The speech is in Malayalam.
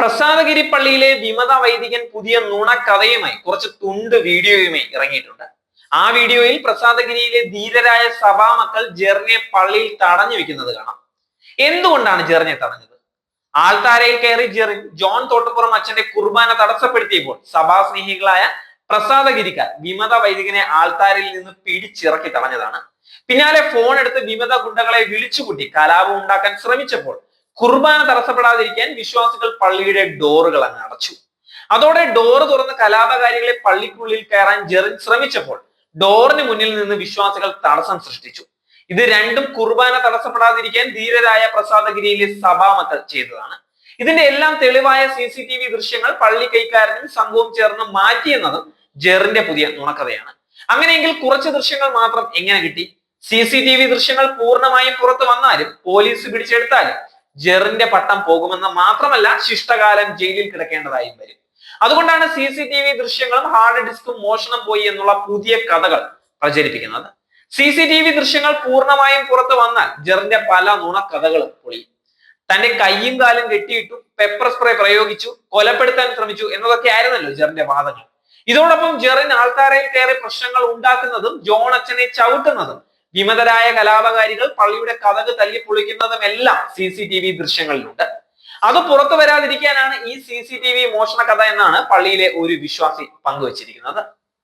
പ്രസാദഗിരി പള്ളിയിലെ വിമത വൈദികൻ പുതിയ നുണക്കഥയുമായി കുറച്ച് തുണ്ട് വീഡിയോയുമായി ഇറങ്ങിയിട്ടുണ്ട്. ആ വീഡിയോയിൽ പ്രസാദഗിരിയിലെ ധീരരായ സഭാ മക്കൾ ജെറിനെ പള്ളിയിൽ തടഞ്ഞു വെക്കുന്നത് കാണാം. എന്തുകൊണ്ടാണ് ജെറിനെ തടഞ്ഞത്? ആൾത്താരയിൽ കയറി ജെറിൻ ജോൺ തോട്ടപ്പുറം അച്ഛന്റെ കുർബാന തടസ്സപ്പെടുത്തിയപ്പോൾ സഭാസ്നേഹികളായ പ്രസാദഗിരിക്കാർ വിമത വൈദികനെ ആൾത്താരയിൽ നിന്ന് പിടിച്ചിറക്കി തടഞ്ഞതാണ്. പിന്നാലെ ഫോൺ എടുത്ത് വിമത ഗുണ്ടകളെ വിളിച്ചുകൂട്ടി കലാപം ഉണ്ടാക്കാൻ ശ്രമിച്ചപ്പോൾ കുർബാന തടസ്സപ്പെടാതിരിക്കാൻ വിശ്വാസികൾ പള്ളിയുടെ ഡോറുകൾ അങ്ങ് അടച്ചു. അതോടെ ഡോറ് തുറന്ന് കലാപകാരികളെ പള്ളിക്കുള്ളിൽ കയറാൻ ജെറിൻ ശ്രമിച്ചപ്പോൾ ഡോറിന് മുന്നിൽ നിന്ന് വിശ്വാസികൾ തടസ്സം സൃഷ്ടിച്ചു. ഇത് രണ്ടും കുർബാന തടസ്സപ്പെടാതിരിക്കാൻ ധീരരായ പ്രസാദഗിരിയിലെ സഭാമക്കൾ ചെയ്തതാണ്. ഇതിന്റെ എല്ലാം തെളിവായ സി സി ടി വി ദൃശ്യങ്ങൾ പള്ളി കൈക്കാരനും സംഘവും ചേർന്ന് മാറ്റിയെന്നതും ജെറിന്റെ പുതിയ നുണക്കഥയാണ്. അങ്ങനെയെങ്കിൽ കുറച്ച് ദൃശ്യങ്ങൾ മാത്രം എങ്ങനെ കിട്ടി? സി സി ടി വി ദൃശ്യങ്ങൾ പൂർണമായും പുറത്തു വന്നാലും പോലീസ് പിടിച്ചെടുത്താലും ജെറിന്റെ പട്ടം പോകുമെന്ന് മാത്രമല്ല ശിഷ്ടകാലം ജയിലിൽ കിടക്കേണ്ടതായും വരും. അതുകൊണ്ടാണ് സി സി ടി വി ദൃശ്യങ്ങളും ഹാർഡ് ഡിസ്കും മോഷണം പോയി എന്നുള്ള പുതിയ കഥകൾ പ്രചരിപ്പിക്കുന്നത്. സി സി ടി വി ദൃശ്യങ്ങൾ പൂർണമായും പുറത്തു വന്നാൽ ജെറിന്റെ പല നുണക്കഥകളും പൊളിയും തന്റെ കയ്യും കാലും കെട്ടിയിട്ടു പെപ്പർ സ്പ്രേ പ്രയോഗിച്ചു കൊലപ്പെടുത്താൻ ശ്രമിച്ചു എന്നതൊക്കെ ആയിരുന്നല്ലോ ജെറിന്റെ വാദങ്ങൾ. ഇതോടൊപ്പം ജെറിൻ ആൾത്താരയിൽ കയറി പ്രശ്നങ്ങൾ ഉണ്ടാക്കുന്നതും ജോൺ അച്ഛനെ ചവിട്ടുന്നതും വിമതരായ കലാപകാരികൾ പള്ളിയുടെ കഥക് തല്ലി പൊളിക്കുന്നതും എല്ലാം സി സി ടി വി ദൃശ്യങ്ങളിലുണ്ട്. അത് പുറത്തു വരാതിരിക്കാനാണ് ഈ സി സി ടി വി മോഷണ കഥ എന്നാണ് പള്ളിയിലെ ഒരു വിശ്വാസി പങ്കുവച്ചിരിക്കുന്നത്.